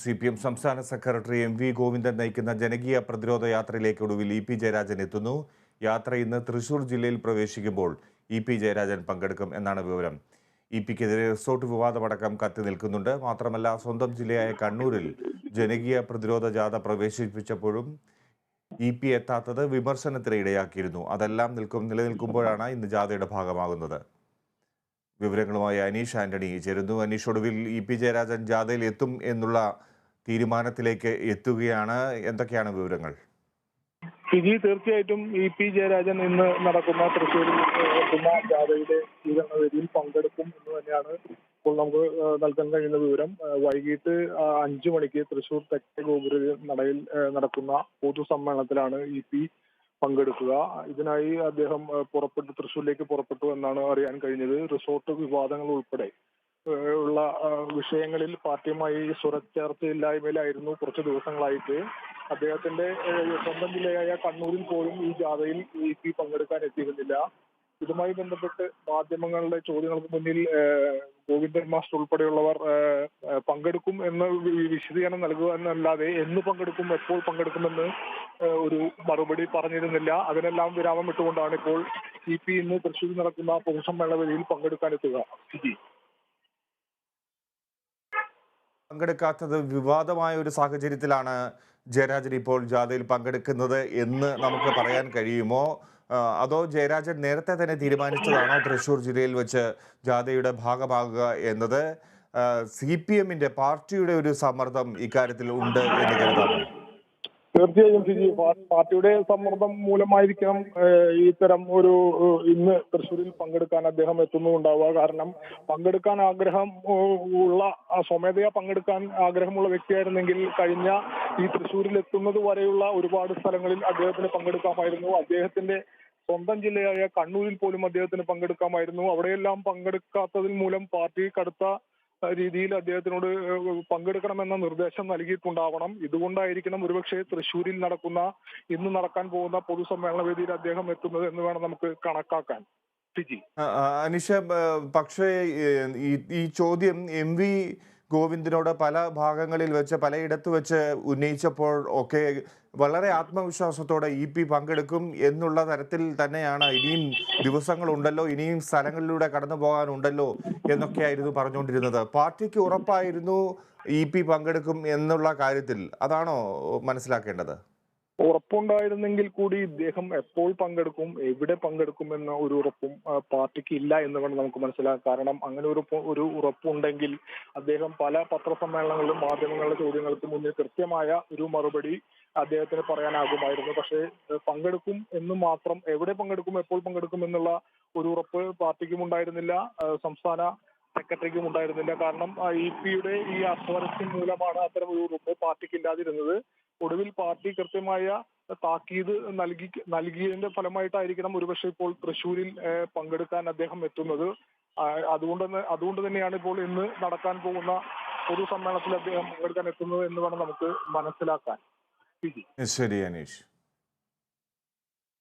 C P M സംസ്ഥാന secretary M V Govindan നയിക്കുന്ന ജനകീയ പ്രതിരോധ യാത്രയിലേക്ക് ഒടുവിൽ ഇ പി ജയരാജൻ എത്തുന്നു. യാത്ര ഇന്ന് തൃശൂർ ജില്ലയിൽ പ്രവേശിക്കുമ്പോൾ ഇ പി ജയരാജൻ പങ്കെടുക്കും എന്നാണ് വിവരം. ഇ പിക്കെതിരെ റിസോർട്ട് വിവാദമടക്കം കത്തി നിൽക്കുന്നുണ്ട്. മാത്രമല്ല സ്വന്തം ജില്ലയായ കണ്ണൂരിൽ ജനകീയ പ്രതിരോധ ജാഥ പ്രവേശിപ്പിച്ചപ്പോഴും ഇ പി എത്താത്തത് വിമർശനത്തിന് ഇടയാക്കിയിരുന്നു അതെല്ലാം നിൽക്കും നിലനിൽക്കുമ്പോഴാണ് ഇന്ന് ജാഥയുടെ ഭാഗമാകുന്നത്. വിവരങ്ങളുമായി അനീഷ് ആന്റണി. ചേരുന്നു. അനീഷ് ഒടുവിൽ ഇ പി ജയരാജൻ ജാഥയിൽ എത്തും എന്നുള്ള തീരുമാനത്തിലേക്ക് എത്തുകയാണ്. എന്തൊക്കെയാണ് വിവരങ്ങൾ? ഫിജി തീർച്ചയായിട്ടും ഇ പി ജയരാജൻ ഇന്ന് നടക്കുന്ന തൃശ്ശൂരിൽ നടക്കുന്ന ജാഥയുടെ സ്വീകരണ വേദിയിൽ പങ്കെടുക്കും എന്ന് തന്നെയാണ് ഇപ്പോൾ നമുക്ക് നൽകാൻ കഴിയുന്ന വിവരം. വൈകിട്ട് അഞ്ചു മണിക്ക് തൃശൂർ തെക്കേ ഗോപുര നടയിൽ നടക്കുന്ന പൊതുസമ്മേളനത്തിലാണ് ഇ പി പങ്കെടുക്കുക. ഇതിനായി അദ്ദേഹം പുറപ്പെട്ടു തൃശ്ശൂരിലേക്ക് പുറപ്പെട്ടു എന്നാണ് അറിയാൻ കഴിഞ്ഞത്. റിസോർട്ട് വിവാദങ്ങൾ ഉൾപ്പെടെ ഉള്ള വിഷയങ്ങളിൽ പാർട്ടിയുമായി സ്വരച്ചേർച്ചയില്ലായ്മയിലായിരുന്നു കുറച്ച് ദിവസങ്ങളായിട്ട്. അദ്ദേഹത്തിന്റെ സ്വന്തം ജില്ലയായ കണ്ണൂരിൽ പോലും ഈ ജാഥയിൽ ഇ പി പങ്കെടുക്കാൻ എത്തിയിരുന്നില്ല. ഇതുമായി ബന്ധപ്പെട്ട് മാധ്യമങ്ങളുടെ ചോദ്യങ്ങൾക്ക് മുന്നിൽ ഗോവിന്ദൻ മാസ്റ്റർ ഉൾപ്പെടെയുള്ളവർ പങ്കെടുക്കും എന്ന് വിശദീകരണം നൽകുക എന്നല്ലാതെ എന്ന് പങ്കെടുക്കും എപ്പോൾ പങ്കെടുക്കുമെന്ന് ഒരു മറുപടി പറഞ്ഞിരുന്നില്ല. അതിനെല്ലാം വിരാമം ഇട്ടുകൊണ്ടാണ് ഇപ്പോൾ സി പി ഇന്ന് തൃശ്ശൂരിൽ നടക്കുന്ന പൊതുസമ്മേളന പങ്കെടുക്കാനെത്തുക. പങ്കെടുക്കാൻ എത്തുക സ്ഥിതി പങ്കെടുക്കാത്തത് വിവാദമായ ഒരു സാഹചര്യത്തിലാണ് ജയരാജൻ ഇപ്പോൾ ജാഥയിൽ പങ്കെടുക്കുന്നത് എന്ന് നമുക്ക് പറയാൻ കഴിയുമോ? അതോ ജയരാജൻ നേരത്തെ തന്നെ തീരുമാനിച്ചതാണോ തൃശൂർ ജില്ലയിൽ വെച്ച് ജാഥയുടെ ഭാഗമാകുക എന്നത്? സി പി എമ്മിന്റെ പാർട്ടിയുടെ ഒരു സമ്മർദ്ദം ഇക്കാര്യത്തിൽ ഉണ്ട് എന്ന് കരുതാമോ? തീർച്ചയായും സിജി പാർട്ടിയുടെ സമ്മർദ്ദം മൂലമായിരിക്കണം ഇത്തരം ഒരു ഇന്ന് തൃശ്ശൂരിൽ പങ്കെടുക്കാൻ അദ്ദേഹം എത്തുന്നുണ്ടാവുക കാരണം പങ്കെടുക്കാൻ ആഗ്രഹം ഉള്ള സ്വമേധയാ പങ്കെടുക്കാൻ ആഗ്രഹമുള്ള വ്യക്തിയായിരുന്നെങ്കിൽ കഴിഞ്ഞ ഈ തൃശ്ശൂരിൽ എത്തുന്നത് വരെയുള്ള ഒരുപാട് സ്ഥലങ്ങളിൽ അദ്ദേഹത്തിന് പങ്കെടുക്കാമായിരുന്നു. അദ്ദേഹത്തിന്റെ സ്വന്തം ജില്ലയായ കണ്ണൂരിൽ പോലും അദ്ദേഹത്തിന് പങ്കെടുക്കാമായിരുന്നു. അവിടെയെല്ലാം പങ്കെടുക്കാത്തതിൽ മൂലം പാർട്ടി കടുത്ത രീതിയിൽ അദ്ദേഹത്തിനോട് പങ്കെടുക്കണമെന്ന നിർദ്ദേശം നൽകിയിട്ടുണ്ടാവണം. ഇതുകൊണ്ടായിരിക്കണം ഒരുപക്ഷെ തൃശ്ശൂരിൽ നടക്കുന്ന ഇന്ന് നടക്കാൻ പോകുന്ന പൊതുസമ്മേളന വേദിയിൽ അദ്ദേഹം എത്തുന്നത് എന്ന് വേണം നമുക്ക് കണക്കാക്കാൻ. അനിഷ പക്ഷേ ഈ ചോദ്യം എം വി ഗോവിന്ദനോട് പല ഭാഗങ്ങളിൽ വെച്ച് പലയിടത്ത് വെച്ച് ഉന്നയിച്ചപ്പോൾ ഒക്കെ വളരെ ആത്മവിശ്വാസത്തോടെ ഇ പി പങ്കെടുക്കും എന്നുള്ള തരത്തിൽ തന്നെയാണ്. ഇനിയും ദിവസങ്ങളുണ്ടല്ലോ ഇനിയും സ്ഥലങ്ങളിലൂടെ കടന്നു പോകാനുണ്ടല്ലോ എന്നൊക്കെയായിരുന്നു പറഞ്ഞുകൊണ്ടിരുന്നത്. പാർട്ടിക്ക് ഉറപ്പായിരുന്നു ഇ പി പങ്കെടുക്കും എന്നുള്ള കാര്യത്തിൽ. അതാണോ മനസ്സിലാക്കേണ്ടത്? ഉറപ്പുണ്ടായിരുന്നെങ്കിൽ കൂടി ഇദ്ദേഹം എപ്പോൾ പങ്കെടുക്കും എവിടെ പങ്കെടുക്കും എന്ന ഒരു ഉറപ്പും പാർട്ടിക്ക് ഇല്ല എന്ന് വേണം നമുക്ക് മനസ്സിലാക്കാം. കാരണം അങ്ങനെ ഒരു ഒരു ഉറപ്പുണ്ടെങ്കിൽ അദ്ദേഹം പല പത്രസമ്മേളനങ്ങളിലും മാധ്യമങ്ങളുടെ ചോദ്യങ്ങൾക്ക് മുന്നിൽ കൃത്യമായ ഒരു മറുപടി അദ്ദേഹത്തിന് പറയാനാകുമായിരുന്നു. പക്ഷേ പങ്കെടുക്കും എന്ന് മാത്രം എവിടെ പങ്കെടുക്കും എപ്പോൾ പങ്കെടുക്കും എന്നുള്ള ഒരു ഉറപ്പ് പാർട്ടിക്കും ഉണ്ടായിരുന്നില്ല സംസ്ഥാന സെക്രട്ടറിക്കും ഉണ്ടായിരുന്നില്ല. കാരണം ഇ പിയുടെ ഈ അസ്വാരസ്യം മൂലമാണ് അത്തരം ഒരു ഉറപ്പ് പാർട്ടിക്ക് ഇല്ലാതിരുന്നത്. ഒടുവിൽ പാർട്ടി കൃത്യമായ താക്കീത് നൽകി നൽകിയതിന്റെ ഫലമായിട്ടായിരിക്കണം ഒരുപക്ഷെ ഇപ്പോൾ തൃശൂരിൽ പങ്കെടുക്കാൻ അദ്ദേഹം എത്തുന്നത്. അതുകൊണ്ട് അതുകൊണ്ട് തന്നെയാണ് ഇപ്പോൾ ഇന്ന് നടക്കാൻ പോകുന്ന പൊതുസമ്മേളനത്തിൽ അദ്ദേഹം പങ്കെടുക്കാൻ എത്തുന്നത് എന്ന് വേണം നമുക്ക് മനസ്സിലാക്കാൻ. ശരി അനീഷ്.